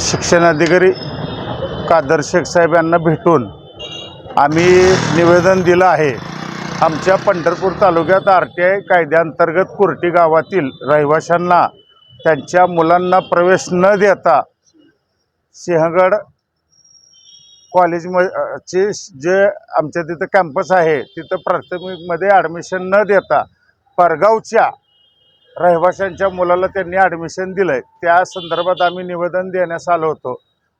शिक्षणाधिकारी कादर शेख साहेब यांना भेटून आम्ही निवेदन दिलं आहे. आमच्या पंढरपूर तालुक्यात आर टी आय कायद्याअंतर्गत कुर्टी गावातील रहिवाशांना त्यांच्या मुलांना प्रवेश न देता सिंहगड कॉलेजमध्ये जे आमच्या तिथं कॅम्पस आहे तिथं प्राथमिकमध्ये ॲडमिशन न देता परगावच्या रहिवाशांच्या मुलाला त्यांनी ॲडमिशन दिलं आहे त्या संदर्भात आम्ही निवेदन देण्यास आलो होतो.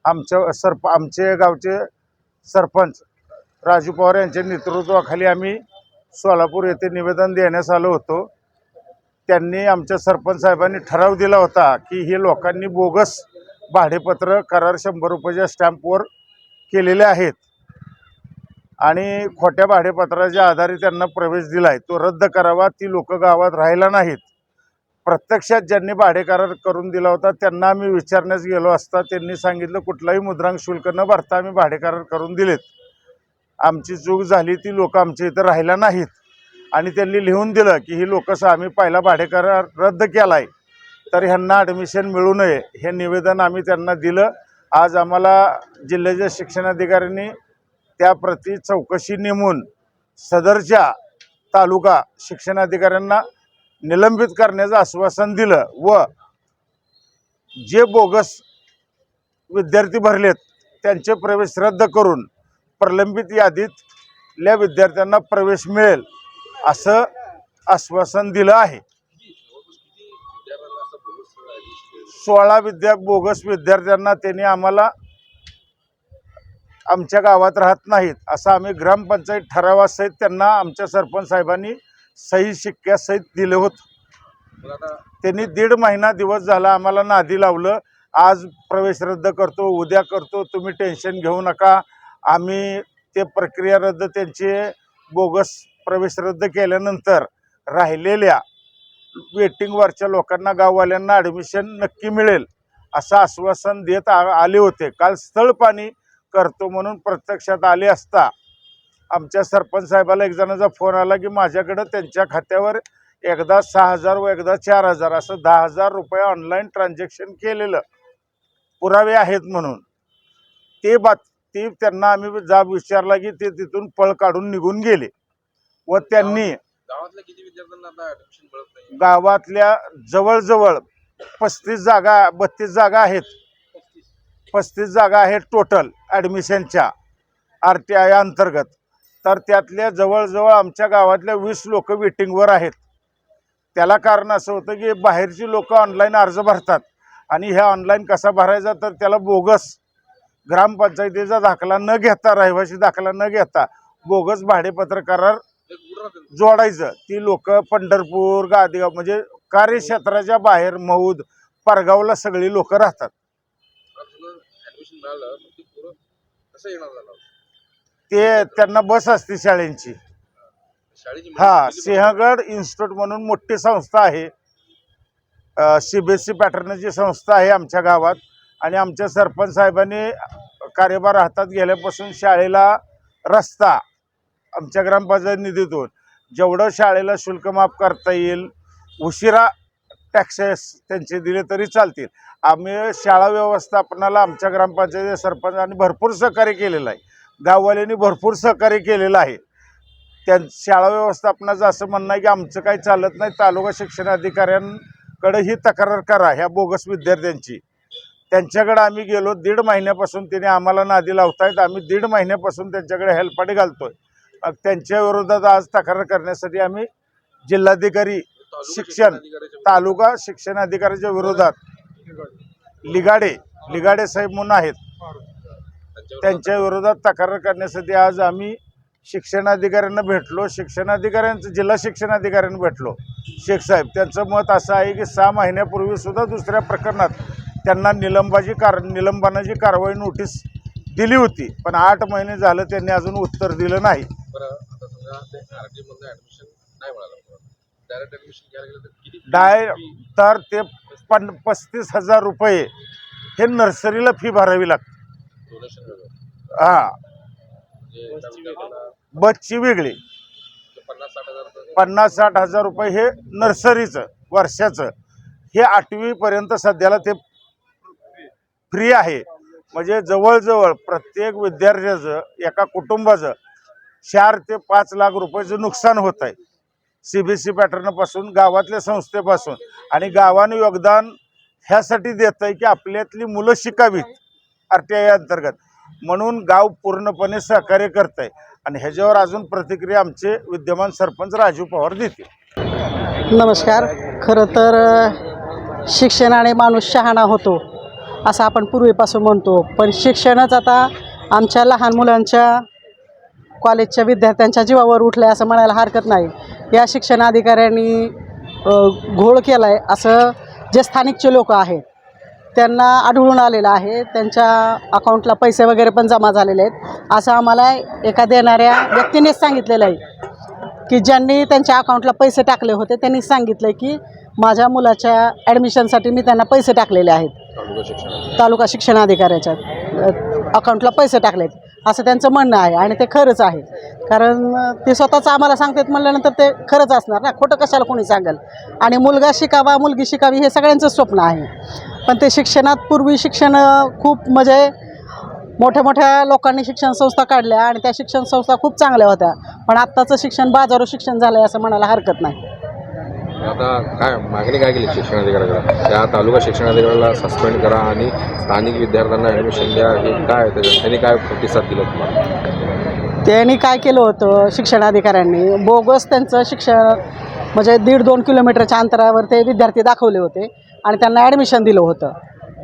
आमच्या सरप आमचे गावचे सरपंच राजू पवार यांच्या नेतृत्वाखाली आम्ही सोलापूर येथे निवेदन देण्यास आलो होतो. त्यांनी आमच्या सरपंच साहेबांनी ठराव दिला होता की हे लोकांनी बोगस भाडेपत्र करार शंभर रुपयाच्या स्टॅम्पवर केलेले आहेत. आणि खोट्या भाडेपत्राच्या आधारे त्यांना प्रवेश दिला आहे तो रद्द करावा ती लोक गावात राहायला नाहीत. प्रत्यक्षात ज्यांनी भाडेकरार करून दिला होता त्यांना आम्ही विचारण्यास गेलो असता त्यांनी सांगितलं कुठलाही मुद्रांक शुल्क न भरता आम्ही भाडेकरार करून दिलेत. आमची चूक झाली ती लोक आमच्या इथं राहिला नाहीत. आणि त्यांनी लिहून दिलं की ही लोकसं आम्ही पहिला भाडेकरार रद्द केला आहे तर ह्यांना ॲडमिशन मिळू नये. हे निवेदन आम्ही त्यांना दिलं. आज आम्हाला जिल्ह्याच्या शिक्षणाधिकाऱ्यांनी त्याप्रती चौकशी नेमून सदरच्या तालुका शिक्षणाधिकाऱ्यांना निलंबित करण्याचं आश्वासन दिलं व जे बोगस विद्यार्थी भरलेत त्यांचे प्रवेश रद्द करून प्रलंबित यादीतल्या विद्यार्थ्यांना प्रवेश मिळेल असं आश्वासन दिलं आहे. सोळा विद्या बोगस विद्यार्थ्यांना त्यांनी आम्हाला आमच्या गावात राहत नाहीत असं आम्ही ग्रामपंचायत ठरावासहित त्यांना आमच्या सरपंच साहेबांनी सही शिक्क्यासहित दिलं होतं. त्यांनी दीड महिना दिवस झाला आम्हाला नादी लावलं. आज प्रवेश रद्द करतो उद्या करतो तुम्ही टेन्शन घेऊ नका. आम्ही ते प्रक्रिया रद्द त्यांचे बोगस प्रवेश रद्द केल्यानंतर राहिलेल्या वेटिंगवरच्या लोकांना गाववाल्यांना ॲडमिशन नक्की मिळेल असं आश्वासन देत आ आले होते. काल स्थळ पाणी करतो म्हणून प्रत्यक्षात आले असता आमच्या सरपंच साहेबाला एक जणाचा फोन आला की माझ्याकडं त्यांच्या खात्यावर एकदा सहा हजार व एकदा चार हजार असं दहा हजार रुपये ऑनलाईन ट्रान्झॅक्शन केलेलं. पुरावे आहेत म्हणून. ते बात ते त्यांना आम्ही जाब विचारला की ते तिथून पळ काढून निघून गेले. व त्यांनी गावातल्या जवळजवळ पस्तीस जागा बत्तीस जागा आहेत. पस्तीस. जागा आहेत टोटल ॲडमिशनच्या आर टी आय अंतर्गत. तर त्यातल्या जवळजवळ आमच्या गावातल्या वीस लोक वेटिंगवर आहेत. त्याला कारण असं होतं की बाहेरची लोक ऑनलाईन अर्ज भरतात. आणि ह्या ऑनलाईन कसा भरायचा तर त्याला बोगस ग्रामपंचायतीचा दाखला न घेता रहिवासी दाखला न घेता बोगस भाडेपत्र करार जोडायचं. ती लोक पंढरपूर गादेगाव म्हणजे कार्यक्षेत्राच्या बाहेर मौद परगावला सगळी लोक राहतात तुला ऍडमिशन मिळालं मग ते त्यांना बस असते शाळेंची. हा सिंहगड इन्स्टिट्यूट म्हणून मोठी संस्था आहे. सी बी एस सी पॅटर्नची संस्था आहे आमच्या गावात. आणि आमच्या सरपंच साहेबांनी कार्यभार हातात गेल्यापासून शाळेला रस्ता आमच्या ग्रामपंचायत निधीतून जेवढं शाळेला शुल्क माफ करता येईल उशिरा टॅक्सेस त्यांचे दिले तरी चालतील. आम्ही शाळा व्यवस्थापनाला आमच्या ग्रामपंचायती सरपंचांनी भरपूर सहकार्य केलेलं आहे. गाववाल्यांनी भरपूर सहकार्य केलेलं आहे. त्या शाळा व्यवस्थापनाचं असं म्हणणं आहे की आमचं काही चालत नाही. तालुका शिक्षणाधिकाऱ्यांकडे ही तक्रार करा ह्या बोगस विद्यार्थ्यांची. त्यांच्याकडे आम्ही गेलो दीड महिन्यापासून तिने आम्हाला नादी लावतायत. आम्ही दीड महिन्यापासून त्यांच्याकडे हेल्पाटी घालतोय. मग त्यांच्या विरोधात आज तक्रार करण्यासाठी आम्ही जिल्हाधिकारी शिक्षण तालुका शिक्षण अधिकाऱ्याच्या विरोधात लिगाडे लिगाडे साहेब म्हणून आहेत. त्यांच्या विरोधात तक्रार करण्यासाठी आज आम्ही शिक्षणाधिकाऱ्यांना भेटलो. शिक्षणाधिकाऱ्यांचं जिल्हा शिक्षणाधिकाऱ्यांना भेटलो. शेख साहेब त्यांचं मत असं आहे की सहा महिन्यापूर्वी सुद्धा दुसऱ्या प्रकरणात त्यांना निलंबाची कार निलंबनाची कारवाई नोटीस दिली होती. पण आठ महिने झालं त्यांनी अजून उत्तर दिलं नाही. डाय? तर ते पन पस्तीस हजार रुपये हे नर्सरीला फी भरावी लागते. हां. म्हणजे बसची वेगळी. ते पन्नास साठ हजार रुपये. पन्नास साठ हजार रुपये हे नर्सरीचं वर्षाचं. हे आठवीपर्यंत सध्याला ते फ्री आहे. म्हणजे जवळजवळ प्रत्येक विद्यार्थ्याचं एका कुटुंबाचं चार ते पाच लाख रुपयाचं नुकसान होत आहे. सी बी सी पॅटर्नपासून गावातल्या संस्थेपासून. आणि गावानं योगदान ह्यासाठी देत आहे की आपल्यातली मुलं शिकावीत. आर टी आय अंतर्गत. म्हणून गाव पूर्णपणे सहकार्य करत आहे आणि ह्याच्यावर अजून प्रतिक्रिया आमचे विद्यमान सरपंच राजू पवार देतील. नमस्कार. खरं तर शिक्षणाने माणूस शहाणा होतो असं आपण पूर्वीपासून म्हणतो. पण शिक्षणच आता आमच्या लहान मुलांच्या कॉलेजच्या विद्यार्थ्यांच्या जीवावर उठलं आहे असं म्हणायला हरकत नाही. या शिक्षण अधिकाऱ्यांनी घोळ केला आहे असं जे स्थानिकचे लोक आहेत त्यांना आढळून आलेलं आहे. त्यांच्या अकाउंटला पैसे वगैरे पण जमा झालेले आहेत. असं आम्हाला एका देणाऱ्या व्यक्तीनेच सांगितलेलं आहे की ज्यांनी त्यांच्या अकाउंटला पैसे टाकले होते त्यांनी सांगितलं की माझ्या मुलाच्या ॲडमिशनसाठी मी त्यांना पैसे टाकलेले आहेत. तालुका शिक्षण तालुका शिक्षणाधिकाऱ्याच्या अकाउंटला पैसे टाकलेत. असं त्यांचं म्हणणं आहे आणि ते खरंच आहे. कारण ते स्वतःच आम्हाला सांगतात म्हणल्यानंतर ते खरंच असणार ना. खोटं कशाला कोणी सांगेल? आणि मुलगा शिकावा मुलगी शिकावी हे सगळ्यांचं स्वप्न आहे. पण ते शिक्षणात पूर्वी शिक्षण खूप म्हणजे मोठ्या मोठ्या लोकांनी शिक्षण संस्था काढल्या आणि त्या शिक्षण संस्था खूप चांगल्या होत्या. पण आत्ताचं शिक्षण बाजारू शिक्षण झालं आहे असं म्हणायला हरकत नाही. आता काय मागणी काय केली शिक्षण अधिकाऱ्याकडे? त्या तालुका शिक्षण अधिकाऱ्याला सस्पेंड करा आणि स्थानिक विद्यार्थ्यांना ॲडमिशन द्या. हे काय त्यांनी काय प्रतिसाद दिला तुम्हाला? त्यांनी काय केलं होतं शिक्षणाधिकाऱ्यांनी? बोगस त्यांचं शिक्षण म्हणजे दीड दोन किलोमीटरच्या अंतरावर ते विद्यार्थी दाखवले होते आणि त्यांना ॲडमिशन दिलं होतं.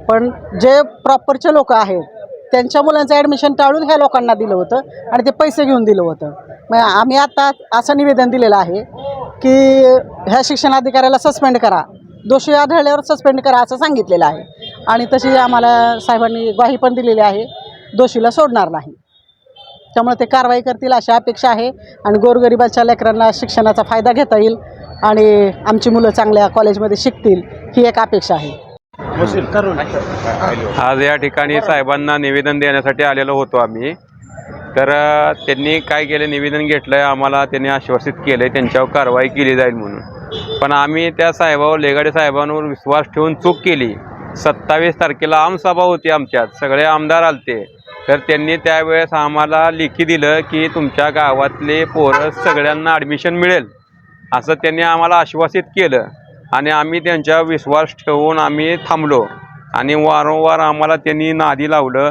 पण जे प्रॉपरचे लोक आहेत त्यांच्या मुलांचं ॲडमिशन टाळून ह्या लोकांना दिलं होतं आणि ते पैसे घेऊन दिलं होतं. मग आम्ही आता असं निवेदन दिलेलं आहे की ह्या शिक्षणाधिकाऱ्याला सस्पेंड करा. दोषी आढळल्यावर सस्पेंड करा असं सांगितलेलं आहे. आणि तशी आम्हाला साहेबांनी ग्वाही पण दिलेली आहे. दोषीला सोडणार नाही. त्यामुळे ते कारवाई करतील अशी अपेक्षा आहे आणि गोरगरिबाच्या लेकरांना शिक्षणाचा फायदा घेता येईल आणि आमची मुलं चांगल्या कॉलेजमध्ये शिकतील ही एक अपेक्षा आहे. आज या ठिकाणी साहेबांना निवेदन देण्यासाठी आलेलो होतो आम्ही. तर त्यांनी काय केलं? निवेदन घेतलं आहे आम्हाला त्यांनी आश्वासित केलं आहे त्यांच्यावर कारवाई केली जाईल म्हणून. पण आम्ही त्या साहेबावर लेगाडे साहेबांवर विश्वास ठेवून चूक केली. सत्तावीस तारखेला आमसभा होती आमच्यात. सगळे आमदार आलते. तर त्यांनी त्यावेळेस आम्हाला लेखी दिलं की तुमच्या गावातले पोरं सगळ्यांना ॲडमिशन मिळेल. असं त्यांनी आम्हाला आश्वासित केलं. आणि आम्ही त्यांच्यावर विश्वास ठेवून आम्ही थांबलो. आणि वारंवार आम्हाला त्यांनी नादी लावलं.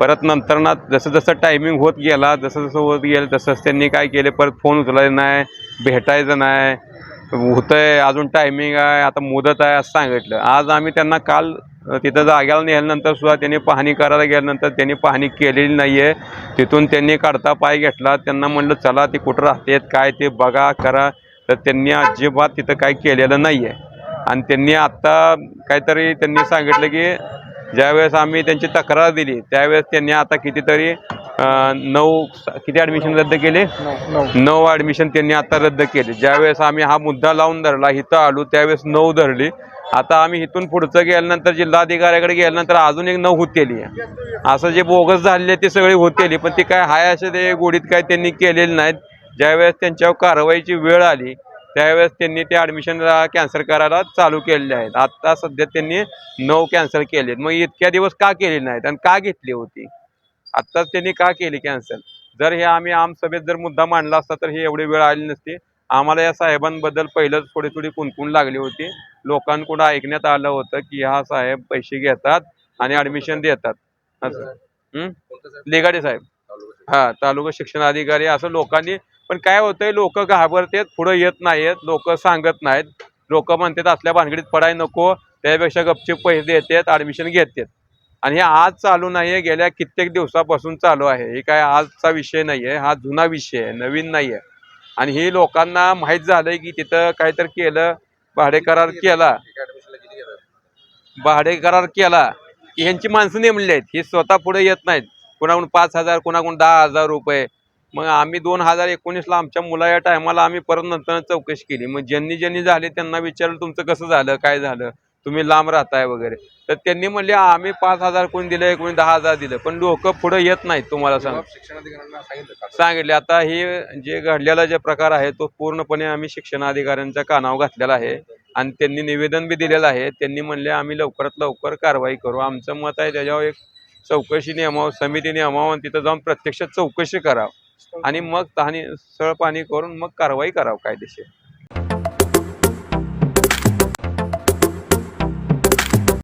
परत नंतर ना जसं जसं टायमिंग होत गेला जसं जसं होत गेलं तसंच त्यांनी काय केले परत फोन उचलायचा नाही भेटायचं नाही. होतंय अजून टायमिंग आहे आता मुदत आहे असं सांगितलं. आज आम्ही त्यांना काल तिथं जाग्याला नेल्यानंतर सुद्धा त्यांनी पाहणी करायला गेल्यानंतर त्यांनी पाहणी केलेली नाही आहे तिथून त्यांनी काढता पाय घेतला. त्यांना म्हणलं चला ते कुठं राहतेत काय ते बघा करा. तर त्यांनी अजिबात तिथं काय केलेलं नाही आहे आणि त्यांनी आत्ता काहीतरी त्यांनी सांगितलं की ज्यावेळेस आम्ही त्यांची तक्रार दिली त्यावेळेस त्यांनी आता कितीतरी नऊ किती ॲडमिशन रद्द केले? नऊ ॲडमिशन त्यांनी आता रद्द केले. ज्यावेळेस आम्ही हा मुद्दा लावून धरला इथं आलो त्यावेळेस नऊ धरली. आता आम्ही इथून पुढचं गेल्यानंतर जिल्हाधिकाऱ्याकडे गेल्यानंतर अजून एक नऊ होतेली असं जे बोगस झालेले ते सगळे होतेली पण ते काय हाय असे ते गोडीत काय त्यांनी केलेले नाहीत. ज्यावेळेस त्यांच्यावर कारवाईची वेळ आली त्यावेळेस त्यांनी ते ॲडमिशन कॅन्सल करायला चालू केलेले आहेत. आत्ता सध्या त्यांनी नऊ कॅन्सल केलेत. मग इतक्या दिवस का केले नाहीत आणि का घेतली होती? आत्ताच त्यांनी का केली कॅन्सल जर हे आम्ही आमसभेत जर मुद्दा मांडला असता तर ही एवढी वेळ आली नसती. आम्हाला या साहेबांबद्दल पहिलंच थोडी थोडी कुणकुण लागली होती. लोकांकडून ऐकण्यात आलं होतं की हा साहेब पैसे घेतात आणि ॲडमिशन देतात. असं. हं? लेगाडे साहेब. हा तालुका शिक्षण अधिकारी असं लोकांनी पण काय होतंय लोक घाबरतात पुढे येत नाहीत लोक सांगत नाहीत. लोक म्हणतात असल्या भानगडीत पडाय नको त्यापेक्षा गपचीप पैसे देतात ॲडमिशन घेतात. आणि हे आज चालू नाही आहे गेल्या कित्येक दिवसापासून चालू आहे. हे काय आजचा विषय नाही आहे हा जुना विषय आहे नवीन नाही आहे आणि हे लोकांना माहीत झालंय की तिथं काहीतरी केलं भाडे करार केला. भाडेकरार भाडे करार केला की ह्यांची माणसं नेमली आहेत. ही स्वतः पुढे येत नाहीत. कुणाकडून पाच हजार कुणाकडून दहा हजार रुपये. मग आम्ही दोन हजार एकोणीसला आमच्या मुला या टायमाला आम्ही परत नंतर चौकशी केली. मग ज्यांनी ज्यांनी झाले त्यांना विचारलं तुमचं कसं झालं? काय झालं? तुम्ही लांब राहताय वगैरे. तर त्यांनी म्हणले आम्ही पाच हजार कोणी दिलं कोणी दहा हजार दिलं. पण लोक पुढे येत नाहीत तुम्हाला सांग. सांगितले आता हे जे घडलेला जे प्रकार आहे तो पूर्णपणे आम्ही शिक्षणाधिकाऱ्यांच्या कानाव घातलेला आहे आणि त्यांनी निवेदन बी दिलेलं आहे. त्यांनी म्हणले आम्ही लवकरात लवकर कारवाई करू. आमचं मत आहे त्याच्यावर एक चौकशी नियमावं समिती नियमावं आणि तिथं जाऊन प्रत्यक्ष चौकशी करावं. आणि मग तहानी सळ पाणी करून मग कारवाई करावं कायदेशीर.